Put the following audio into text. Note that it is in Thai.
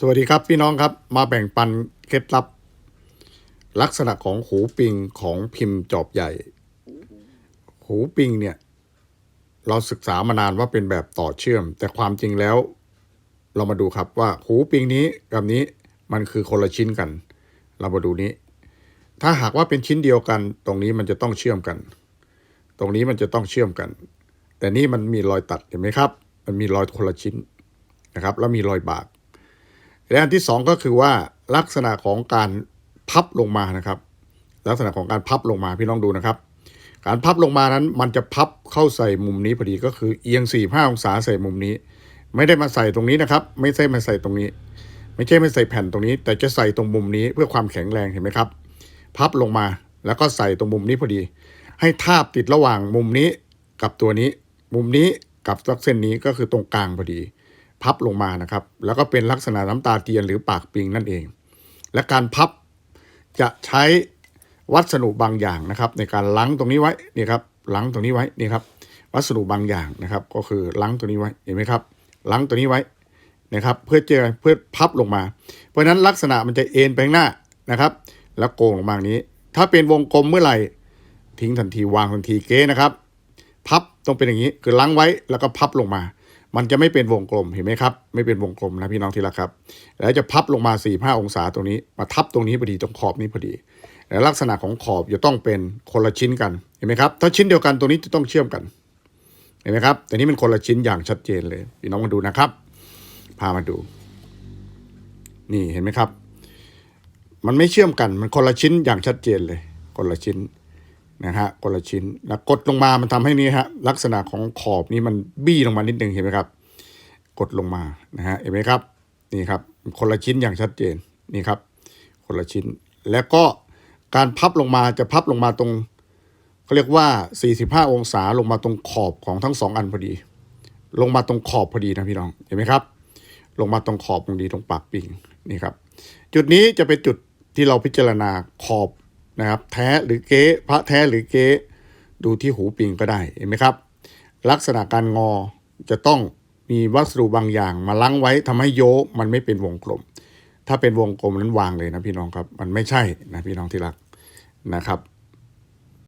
สวัสดีครับพี่น้องครับมาแบ่งปันเคล็ดลับ ลักษณะของหูปิงของพิมพ์จอบใหญ่ หูปิงเนี่ย เราศึกษามานานว่าเป็นแบบต่อเชื่อม แต่ความจริงแล้ว เรามาดูครับว่าหูปิงนี้กับนี้มันคือคนละชิ้นกัน เรามาดูนี้ ถ้าหากว่าเป็นชิ้นเดียวกัน ตรงนี้มันจะต้องเชื่อมกัน ตรงนี้มันจะต้องเชื่อมกัน แต่นี่มันมีรอยตัดเห็นไหมครับ มันมีรอยคนละชิ้นนะครับ แล้วมีรอยบาก และอันที่สองก็คือว่าลักษณะของการพับลงมานะครับ ลักษณะของการพับลงมาพี่น้องดูนะครับ การพับลงมานั้นมันจะพับเข้าใส่มุมนี้พอดีก็คือเอียง4ี่ห้าองศาใส่มุมนี้ ไม่ได้มาใส่ตรงนี้นะครับ ไม่ใช่มาใส่ตรงนี้ ไม่ใช่มาใส่แผ่นตรงนี้ แต่จะใส่ตรงมุมนี้เพื่อความแข็งแรงเห็นไหมครับ พับลงมาแล้วก็ใส่ตรงมุมนี้พอดี ให้ทาบติดระหว่างมุมนี้กับตัวนี้ มุมนี้กับเส้นนี้ก็คือตรงกลางพอดี พับลงมานะครับ แล้วก็เป็นลักษณะน้ำตาเทียนหรือปากปิงนั่นเอง และการพับจะใช้วัสดุบางอย่างนะครับ ในการล้างตรงนี้ไว้นี่ครับล้างตรงนี้ไว้นี่ครับ วัสดุบางอย่างนะครับ ก็คือล้างตัวนี้ไว้เห็นไหมครับล้างตัวนี้ไว้นะครับเพื่อเจอเพื่อพับลงมา เพราะฉะนั้นลักษณะมันจะเอ็นไปข้างหน้านะครับ แล้วโกงลงมาอย่างนี้ ถ้าเป็นวงกลมเมื่อไหร่ทิ้งทันทีวางทันทีเก๊นะครับ พับต้องเป็นอย่างนี้คือล้างไว้แล้วก็พับลงมา มันจะไม่เป็นวงกลมเห็นไหมครับ ไม่เป็นวงกลมนะพี่น้องที่รักครับ แล้วจะพับลงมา4ี่ห้าองศาตรงนี้มาทับตรงนี้พอดีตรงขอบนี้พอดีและลักษณะของขอบจะต้องเป็นคนละชิ้นกันเห็นไหมครับ ถ้าชิ้นเดียวกันตรงนี้จะต้องเชื่อมกันเห็นไหมครับ แต่นี้มันคนละชิ้นอย่างชัดเจนเลยพี่น้องมาดูนะครับ พามาดู นี่เห็นไหมครับ มันไม่เชื่อมกันมันคนละชิ้นอย่างชัดเจนเลย คนละชิ้น นะฮะคนละชิ้นแล้วกดลงมามันทำให้นี่ฮะลักษณะของขอบนี้มันบี้ลงมานิดนึงเห็นไหมครับ กดลงมานะฮะเห็นไหมครับนี่ครับคนละชิ้นอย่างชัดเจนนี่ครับ คนละชิ้น แล้วก็การพับลงมาจะพับลงมาตรงเขาเรียกว่า 45 องศาลงมาตรงขอบของทั้งสองอันพอดี ลงมาตรงขอบพอดีนะพี่น้องเห็นไหมครับ ลงมาตรงขอบตรงดีตรงปากปิงนี่ครับ จุดนี้จะเป็นจุดที่เราพิจารณาขอบ นะครับ แท้หรือเก๊พระแท้หรือเก๊ดูที่หูปิงก็ได้เห็นไหมครับ ลักษณะการงอจะต้องมีวัสดุบางอย่างมาลังไว้ทำให้โยมันไม่เป็นวงกลม ถ้าเป็นวงกลมนั้นวางเลยนะพี่น้องครับ มันไม่ใช่นะพี่น้องที่รักนะครับ